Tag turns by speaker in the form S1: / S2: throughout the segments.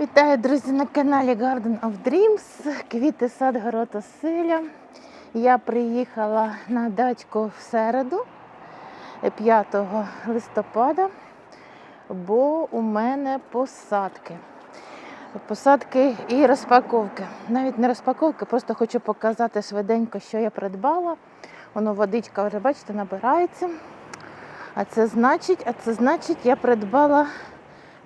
S1: Вітаю, друзі, на каналі Garden of Dreams, квіти сад город оселя. Я приїхала на дачку в середу, 5 листопада, бо у мене посадки. Посадки і розпаковки. Навіть не розпаковки, просто хочу показати швиденько, що я придбала. Воно водичка вже, бачите, набирається. А це значить, а це значить, я придбала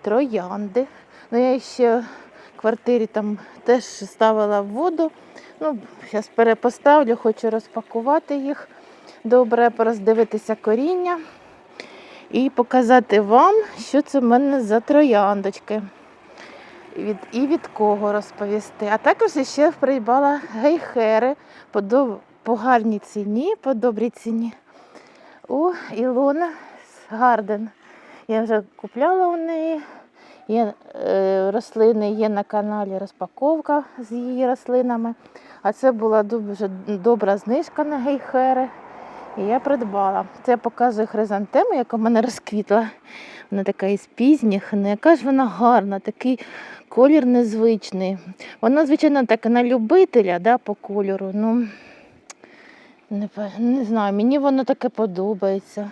S1: троянди. Ну, я ще в квартирі там теж ставила в воду. Ну, зараз перепоставлю, хочу розпакувати їх добре, пороздивитися коріння і показати вам, що це в мене за трояндочки. Від, і від кого розповісти. А також ще придбала гейхери по, доб- по гарній ціні, по добрій ціні у Ілона Гарден. Я вже купляла у неї. Є е, рослини, є на каналі розпаковка з її рослинами. А це була дуже добра знижка на гейхери. І я придбала. Це я показую хризантему, яка в мене розквітла. Вона така із пізніх. Ну, яка ж вона гарна, такий колір незвичний. Вона, звичайно, така на любителя да, по кольору. Ну, не, не знаю, мені воно таке подобається.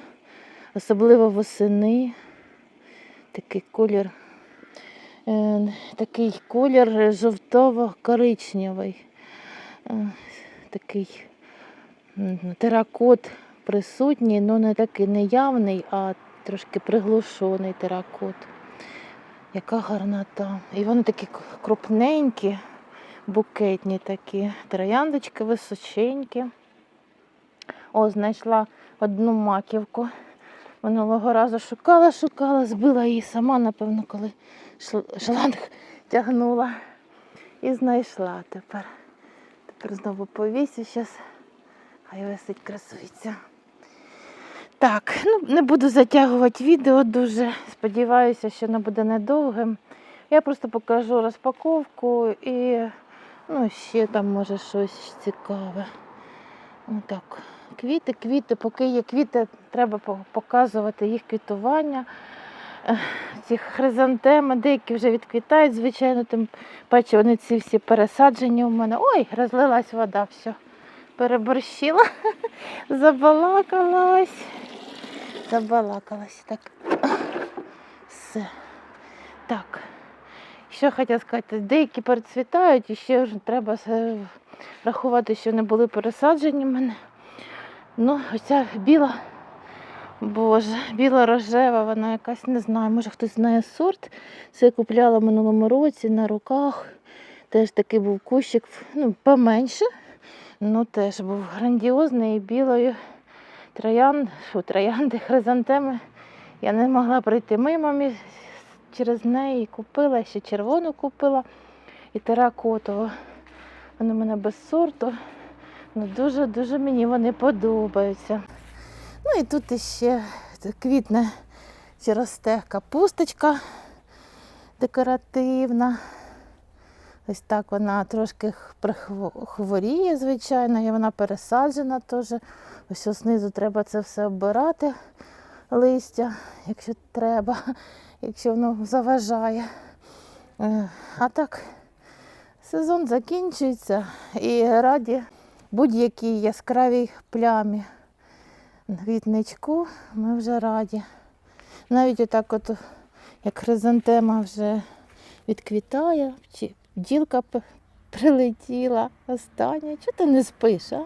S1: Особливо восени. Такий колір. Е, Такий колір жовтово-коричневий. Е, Такий теракот присутній, але не такий неявний, а трошки приглушений теракот. Яка гарнота. І вони такі крупненькі, букетні такі. Трояндочки височенькі. О, знайшла одну маківку. Минулого разу шукала, шукала, збила її сама, напевно, коли шланг тягнула. І знайшла тепер. Тепер знову повісю, зараз хай висить, красується. Так, ну не буду затягувати відео дуже. Сподіваюся, що воно буде недовгим. Я просто покажу розпаковку і ну, ще там може щось цікаве. Отак. Квіти, квіти, поки є квіти, треба показувати їх квітування. Ці хризантеми, деякі вже відквітають, звичайно, тим паче вони ці всі пересаджені у мене. Ой, розлилась вода, все. Переборщила, забалакалась. Забалакалась. Так. Все. Так. Що хотіла сказати, деякі перецвітають і ще ж треба врахувати, що не були пересаджені в мене. Ну, оця біла, боже, біла рожева, вона якась не знаю, може хтось знає сорт. Це я купляла в минулому році на руках. Теж такий був кущик, ну, поменше. Ну, теж був грандіозний білою троян, фу, троянди, хризантеми. Я не могла пройти мимо через неї. Купила, ще червону купила і теракотову. Вони в мене без сорту. Ну, дуже-дуже мені вони подобаються. Ну і тут іще квітне чи росте капусточка декоративна. Ось так вона трошки хворіє, звичайно, і вона пересаджена теж. Ось ось знизу треба це все оббирати, листя, якщо треба, якщо воно заважає. Е, А так, сезон закінчується і раді будь-якій яскравій плямі. Квітничку ми вже раді. Навіть отак, от, як хризантема вже відквітає, чи бджілка прилетіла остання. Чого ти не спиш, а?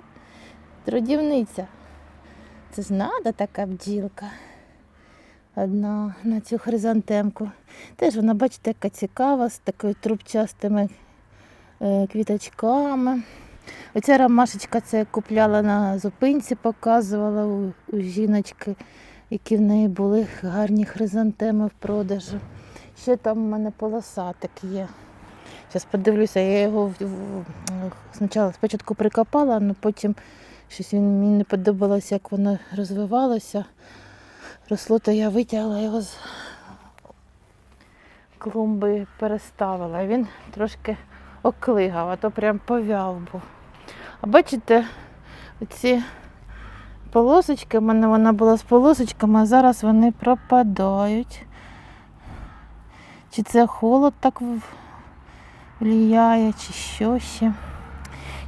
S1: Трудівниця. Це ж надо така бджілка. Одна на цю хризантемку. Теж вона, бачите, яка цікава, з такими трубчастими е, квіточками. Оця ромашечка це я купляла на зупинці, показувала у, у жіночки, які в неї були гарні хризантеми в продажу. Ще там у мене полосатик є. Зараз подивлюся, я його спочатку, спочатку прикопала, але потім щось він мені не подобалося, як воно розвивалося. Росло, то я витягла його з клумби переставила. Він трошки оклигав, а то прям повяв був. А бачите, оці полосочки, в мене вона була з полосочками, а зараз вони пропадають. Чи це холод так влияє чи що ще.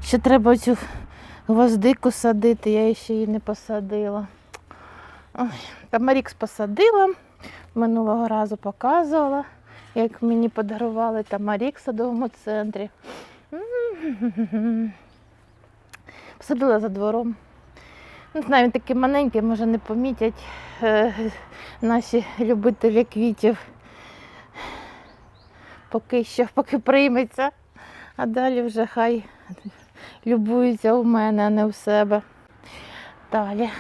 S1: Ще треба цю гвоздику садити, я ще її не посадила. Тамарікс посадила, минулого разу показувала, як мені подарували Тамарік в садовому центрі. Посадила за двором. Не знаю, він такий маленький, може не помітять е, наші любителі квітів. Поки що, поки прийметься, а далі вже хай любуються у мене, а не у себе. Далі.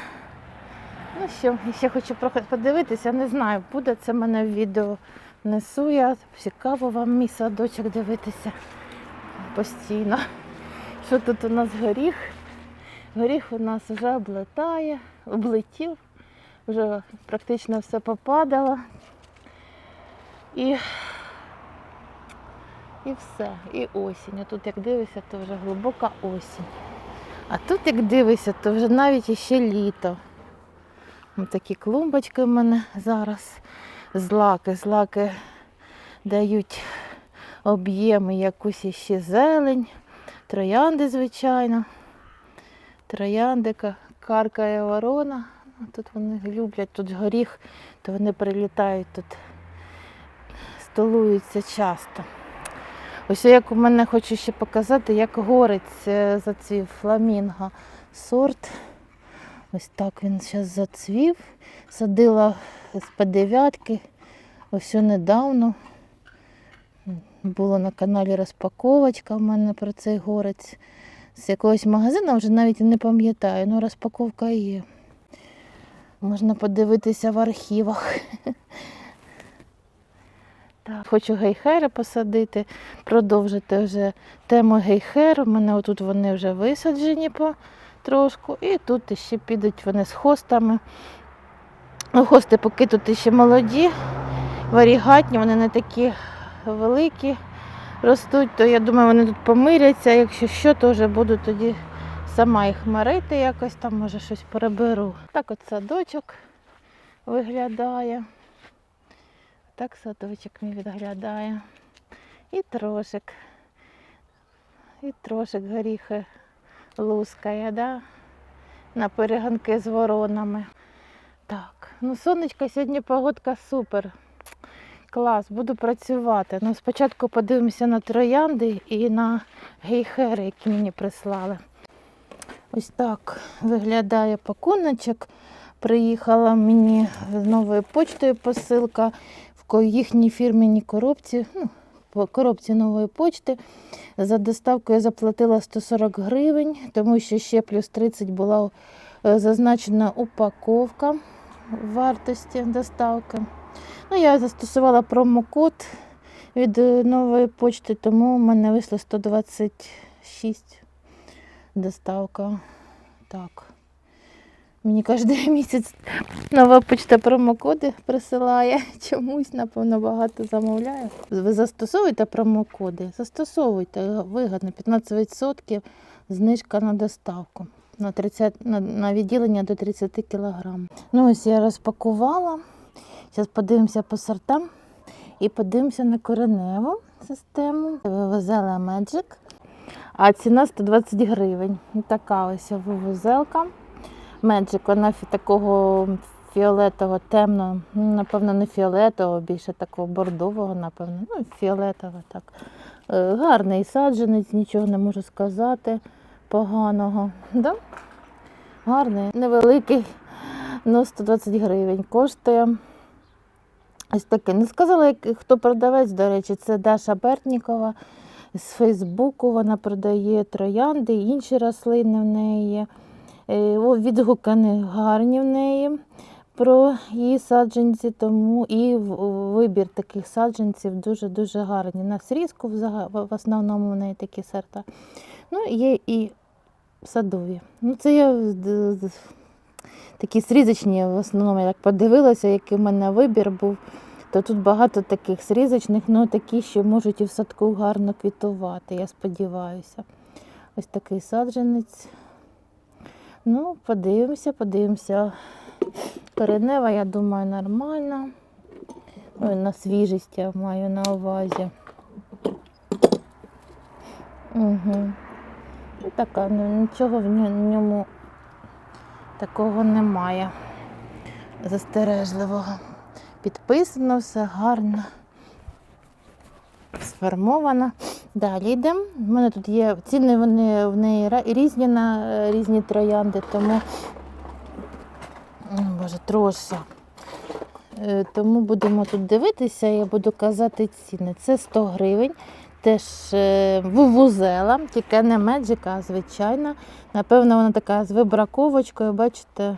S1: Ну що, ще хочу подивитися, не знаю, буде це мене в відео. Несу я. Цікаво вам мій садочок дивитися постійно. Що тут у нас горіх? Горіх у нас вже облетає, облетів, вже практично все попадало. І, і все, і осінь. А тут як дивишся, то вже глибока осінь. А тут як дивишся, то вже навіть іще літо. Такі клумбочки в мене зараз. Злаки, злаки дають об'єми якусь іще зелень, троянди, звичайно. Трояндика, каркає ворона. Тут вони люблять, тут горіх, то вони прилітають тут, столуються часто. Ось як у мене хочу ще показати, як горець е, зацвів фламінго сорт. Ось так він зараз зацвів. Садила з П9, ось недавно. Було на каналі розпаковочка в мене про цей горець. З якогось магазину, вже навіть не пам'ятаю, ну розпаковка є. Можна подивитися в архівах. Так, хочу гейхери посадити, продовжити вже тему гейхеру. У мене отут вони вже висаджені по трошку. І тут ще підуть вони з хостами. Ну, Хости поки тут ще молоді, варігатні, вони не такі великі ростуть, то я думаю, вони тут помиряться. Якщо що, то вже буду тоді сама їх марити якось, там може щось переберу. Так от садочок виглядає. Так садочок мій відглядає. І трошик. І трошик горіхи лускає, да? на перегонки з воронами. Так, ну сонечко, сьогодні погодка супер. Клас, буду працювати. Ну, спочатку подивимося на троянди і на гейхери, які мені прислали. Ось так виглядає пакуночок. Приїхала мені з новою почтою посилка в їхній фірменній коробці. Ну, коробці нової почти. За доставку я заплатила 140 гривень, тому що ще плюс 30 була е, зазначена упаковка вартості доставки. Ну, я застосувала промокод від е, нової почти, тому в мене вийшло 126 доставка. Так. Мені кожен місяць нова почта промокоди присилає. Чомусь, напевно, багато замовляю. Ви застосовуєте промокоди? Застосовуйте, вигідно, 15% знижка на доставку. На, 30, на, на відділення до 30 кг. Ну ось я розпакувала. Зараз подивимося по сортам і подивимося на кореневу систему. Вивозела Magic. А ціна 120 гривень. Така ось вивозелка. Magic, вона такого фіолетового, темного, напевно, не фіолетового, більше такого бордового, напевно. Ну, фіолетового так. Е, Гарний саджанець, нічого не можу сказати поганого. Да? Гарний, невеликий, ну 120 гривень коштує. Ось таке. Не сказала, як- хто продавець, до речі, це Даша Бертнікова з Фейсбуку. Вона продає троянди, інші рослини в неї є. Е, Відгуки не гарні в неї про її саджанці, тому і вибір таких саджанців дуже-дуже гарний. На срізку в основному в неї такі сорта. Ну, є і садові. Ну, це я такі срізочні, в основному, як подивилася, який в мене вибір був, то тут багато таких срізочних, ну такі, що можуть і в садку гарно квітувати, я сподіваюся. Ось такий саджанець. Ну, подивимося, подивимося. Коренева, я думаю, нормальна. Ой, на свіжість я маю на увазі. Угу. Така, ну нічого в ньому такого немає. Застережливого. Підписано, все гарно. Сформовано. Далі йдемо. У мене тут є ціни, вони в неї різні на е, різні троянди, тому М, Боже, троша. Е, Тому будемо тут дивитися, я буду казати ціни. Це 100 гривень. Теж е, вувузела, тільки не меджика, а звичайна. Напевно, вона така з вибраковочкою, бачите,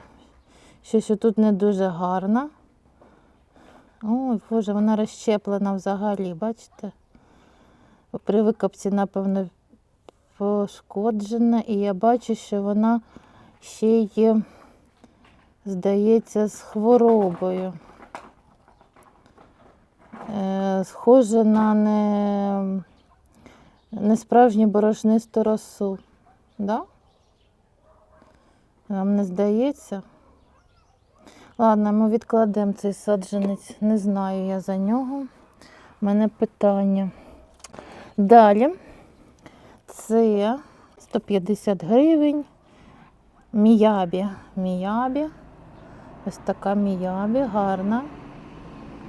S1: щось тут не дуже гарна. Ой, Боже, вона розщеплена взагалі, бачите? При викопці, напевно, пошкоджена, і я бачу, що вона ще є, здається, з хворобою. Е, схоже на не, не справжню борошнисту росу. Да? Вам не здається? Ладно, ми відкладемо цей саджанець. Не знаю я за нього. У мене питання. Далі це 150 гривень. Міябі. Міябі. Ось така міябі, гарна.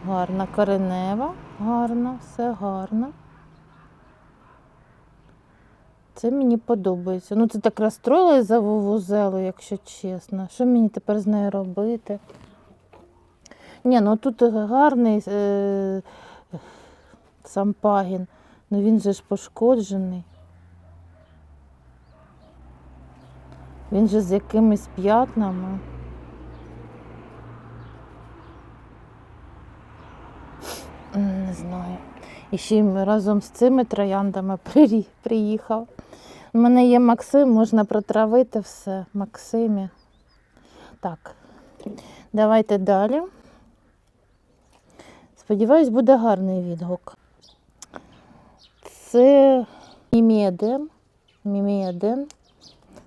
S1: Гарна коренева, гарна, все гарно. Це мені подобається. Ну, це так розстроїла за вувузелу, якщо чесно. Що мені тепер з нею робити? Ні, ну тут гарний е, сам ну він же ж пошкоджений. Він же з якимись п'ятнами. Не знаю. І ще й разом з цими трояндами приїхав. У мене є Максим, можна протравити все. Максимі. Так, давайте далі. Сподіваюсь, буде гарний відгук. Це мімеден. Мімеден.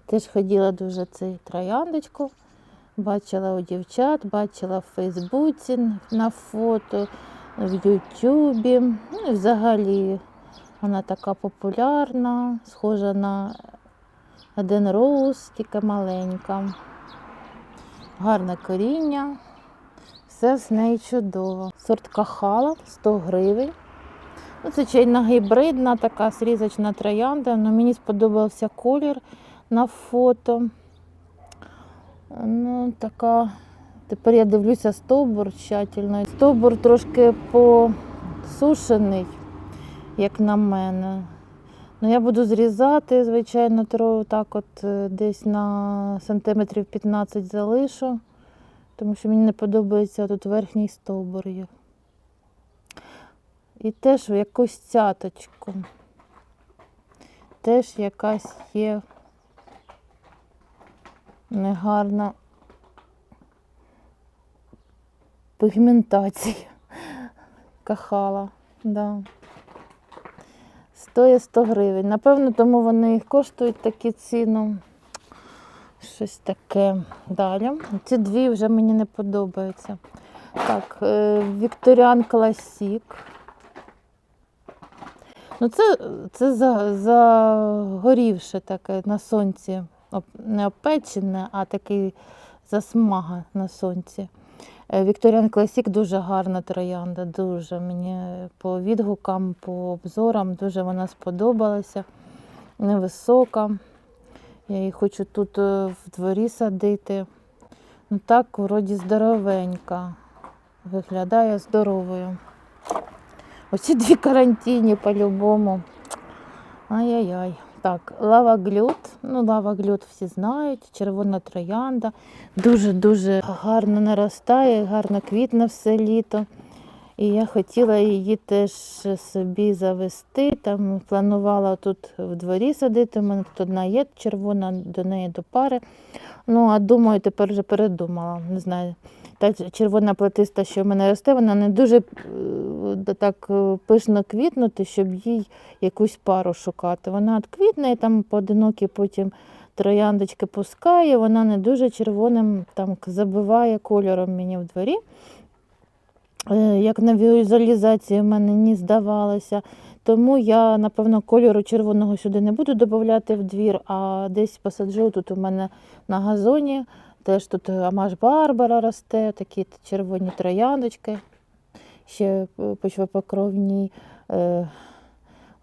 S1: Теж ходила дуже цей трояндочку. Бачила у дівчат, бачила в Фейсбуці на фото, в Ютубі. Ну і взагалі вона така популярна, схожа на один роуз, тільки маленька. Гарне коріння. Все з неї чудово. Сорт кахала 100 гривень. Ну, це чайна гібридна, така срізочна троянда. Ну, мені сподобався колір на фото. Ну, така. Тепер я дивлюся стовбур тщательно. Стовбур трошки посушений, як на мене. Ну, я буду зрізати, звичайно, тро, так от е, десь на сантиметрів 15 залишу, тому що мені не подобається тут верхній стовбур. є. І теж в якусь цяточку. Теж якась є негарна пігментація. Кахала. Да. Стоїть 100 гривень. Напевно, тому вони і коштують такі ціну. Щось таке. Далі. Ці дві вже мені не подобаються. Так, е, Вікторіан Класік. Ну, це, це загорівше таке на сонці. Не опечене, а такий засмага на сонці. Е, Вікторіан Класік дуже гарна троянда, дуже мені по відгукам, по обзорам дуже вона сподобалася. Невисока. Я її хочу тут е, в дворі садити. Ну так, вроді здоровенька. Виглядає здоровою. Оці дві карантині по-любому. Ай-яй-яй. Так, лава глют. Ну, лава глют всі знають. Червона троянда. Дуже-дуже гарно наростає, гарно квітне все літо. І я хотіла її теж собі завести. Там планувала тут в дворі садити. У мене тут одна є червона, до неї до пари. Ну, а думаю, тепер вже передумала. Не знаю. Та червона плетиста, що в мене росте, вона не дуже е, так е, пишно квітнути, щоб їй якусь пару шукати. Вона от квітне і там поодинокі потім трояндочки пускає, вона не дуже червоним там забиває кольором мені в дворі. е, як на візуалізації в мене не здавалося. Тому я, напевно, кольору червоного сюди не буду додавати в двір, а десь посаджу тут у мене на газоні. Теж тут Амаш Барбара росте, такі червоні трояндочки, ще е, почвопокровні. Е,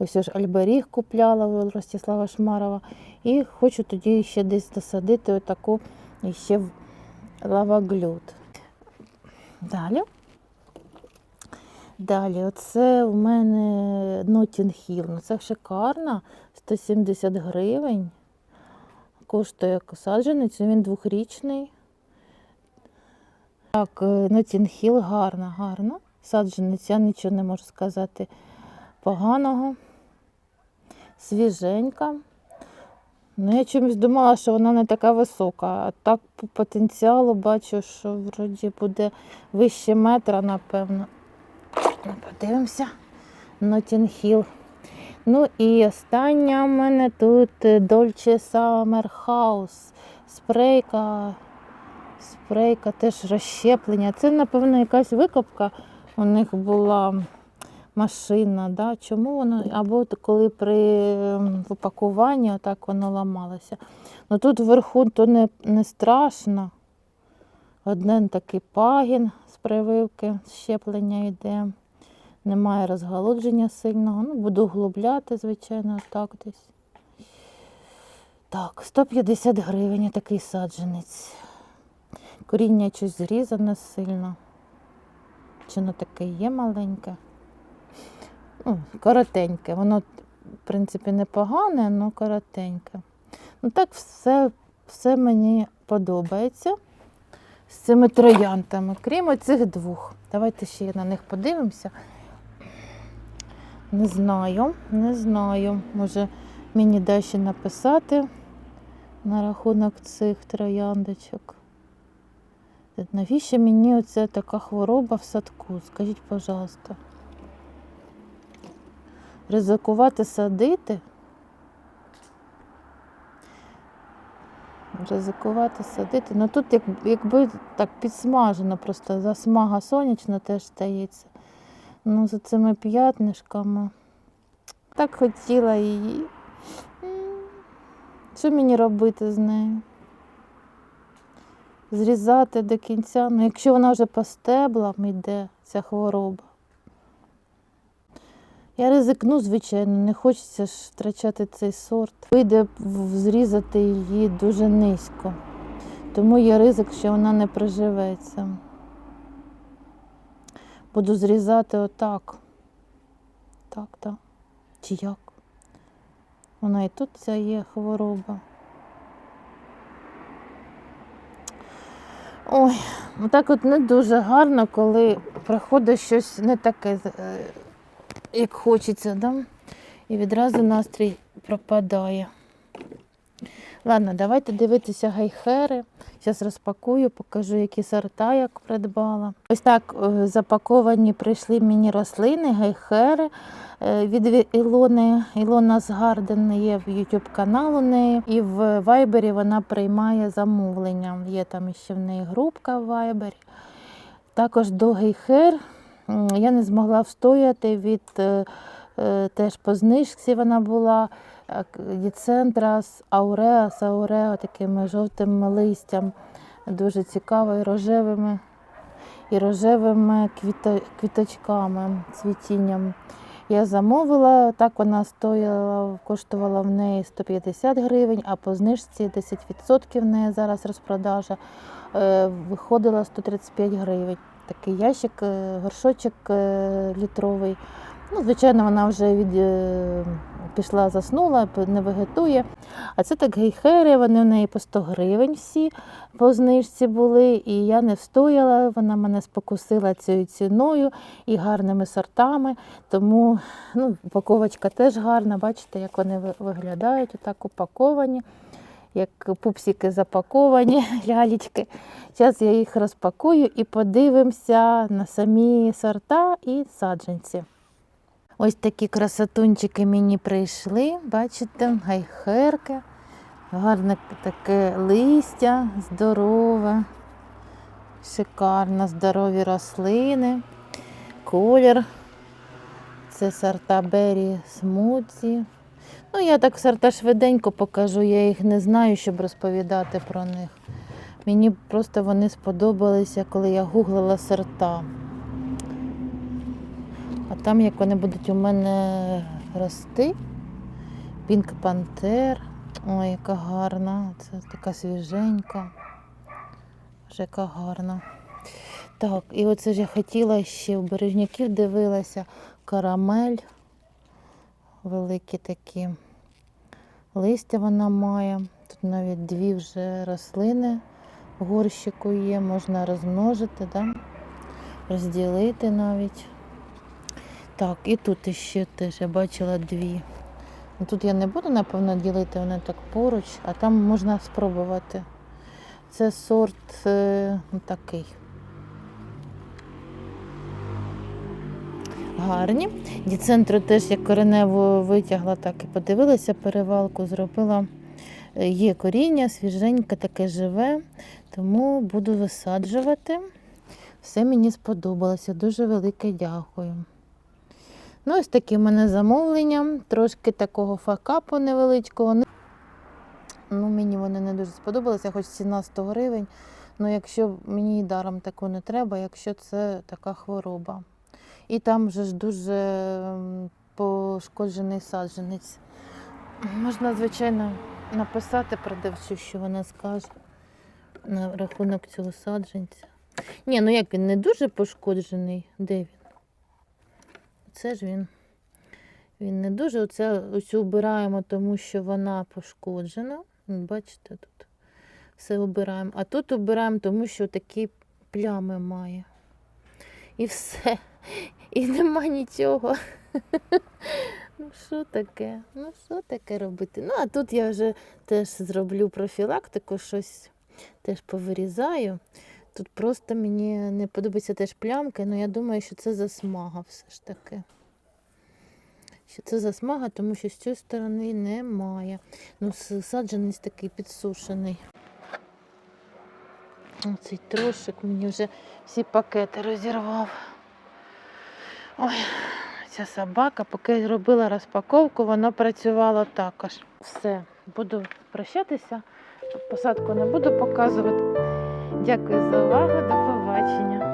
S1: Ось ж Альберіг купляла у Ростислава Шмарова. І хочу тоді ще десь досадити отаку ще в лаваглюд. Далі. Далі, оце у мене Notting Hill. Ну, це шикарно. 170 гривень. Коштує саджанець, він двохрічний. Так, е, Notting Hill гарна, гарна. Саджанець, я нічого не можу сказати поганого. Свіженька. Ну, я чомусь думала, що вона не така висока, а так по потенціалу бачу, що вроді буде вище метра, напевно. Подивимося. Hill. Ну і остання в мене тут е, Dolce Summer House. Спрейка. Спрейка теж розщеплення. Це, напевно, якась викопка у них була машина. Да? Чому воно? Або коли при упакуванні так воно ламалося. Ну тут вверху то не, не страшно. Один такий пагін з прививки, щеплення йде. Немає розгалудження сильного. Ну, буду углубляти, звичайно, так десь. Так, 150 гривень такий саджанець. Коріння щось зрізане сильно. Чи воно таке є маленьке? Ну, коротеньке. Воно, в принципі, непогане, але коротеньке. Ну так все, все мені подобається з цими троянтами, крім оцих двох. Давайте ще на них подивимося. Не знаю, не знаю. Може мені далі написати на рахунок цих трояндочок. Навіщо мені оця така хвороба в садку? Скажіть, пожалуйста. Ризикувати садити? Ризикувати садити. Ну тут як, якби так підсмажено, просто засмага сонячна теж стається. Ну, за цими п'ятнишками. Так хотіла її. Що мені робити з нею? Зрізати до кінця. Ну, якщо вона вже по стеблам йде, ця хвороба. Я ризикну, звичайно, не хочеться ж втрачати цей сорт. Вийде зрізати її дуже низько. Тому є ризик, що вона не приживеться. Буду зрізати отак. Так, так. Чи як? Вона і тут ця є хвороба. Ой, так от не дуже гарно, коли приходить щось не таке, е, як хочеться, да? і відразу настрій пропадає. Ладно, давайте дивитися гайхери. Зараз розпакую, покажу, які сорта я придбала. Ось так е, запаковані прийшли мені рослини, гайхери е, від Ілони. Ілона Згарден є в YouTube канал у неї. І в Вайбері вона приймає замовлення. Є там ще в неї групка в Вайбері. Також до гейхер я не змогла встояти від е, е, теж по знижці вона була. е, к- Діцентрас, ауреа з ауреа, такими жовтим листям, дуже цікаво, і рожевими, і рожевими квіто, квіточками, цвітінням. Я замовила, так вона стояла, коштувала в неї 150 гривень, а по знижці 10% в неї зараз розпродажа виходила 135 гривень. Такий ящик, е, горшочок е, літровий. Ну, звичайно, вона вже від, е, пішла, заснула, не вегетує. А це так гейхери, вони в неї по 100 гривень всі по знижці були. І я не встояла, вона мене спокусила цією ціною і гарними сортами. Тому ну, упаковочка теж гарна. Бачите, як вони виглядають, отак упаковані, як пупсики запаковані, лялечки. Зараз я їх розпакую і подивимося на самі сорта і саджанці. Ось такі красотунчики мені прийшли. Бачите, гайхерки, гарне таке листя, здорове, шикарно, здорові рослини. колір. Це сорта Бері Смудзі. Ну, я так сорта швиденько покажу, я їх не знаю, щоб розповідати про них. Мені просто вони сподобалися, коли я гуглила сорта. А там, як вони будуть у мене рости, Пінк Пантер. Ой, яка гарна. Це така свіженька. Вже яка гарна. Так, і оце ж я хотіла ще в бережняків дивилася карамель. Великі такі листя вона має. Тут навіть дві вже рослини в горщику є, можна розмножити, да? розділити навіть. Так, і тут ще теж я бачила дві. Ну, Тут я не буду, напевно, ділити, вони так поруч, а там можна спробувати. Це сорт е, такий. Гарні. Діцентру теж як кореневу витягла, так і подивилася, перевалку зробила. Е, Є коріння, свіженьке, таке живе, тому буду висаджувати. Все мені сподобалося. Дуже велике дякую. Ну, ось такі в мене замовлення. Трошки такого факапу невеличкого. Ну, мені вони не дуже сподобалися, хоч ціна 100 гривень. Ну, якщо мені даром такого не треба, якщо це така хвороба. І там же ж дуже пошкоджений саджанець. Можна, звичайно, написати продавцю, що вона скаже на рахунок цього саджанця. Ні, ну як він не дуже пошкоджений? Де він? Це ж він. Він не дуже. Оце ось убираємо, тому що вона пошкоджена. Бачите, тут все обираємо. А тут обираємо, тому що такі плями має. І все. І нема нічого. Ну, що таке? Ну, що таке робити? Ну, а тут я вже теж зроблю профілактику, щось теж повирізаю. Тут просто мені не подобаються теж плямки, але я думаю, що це засмага все ж таки. Що це засмага, тому що з цієї сторони немає. Ну, саджанець такий підсушений. Оцей трошик мені вже всі пакети розірвав. Ой, ця собака, поки я робила розпаковку, вона працювала також. Все, буду прощатися. Посадку не буду показувати. Дякую за увагу, до побачення.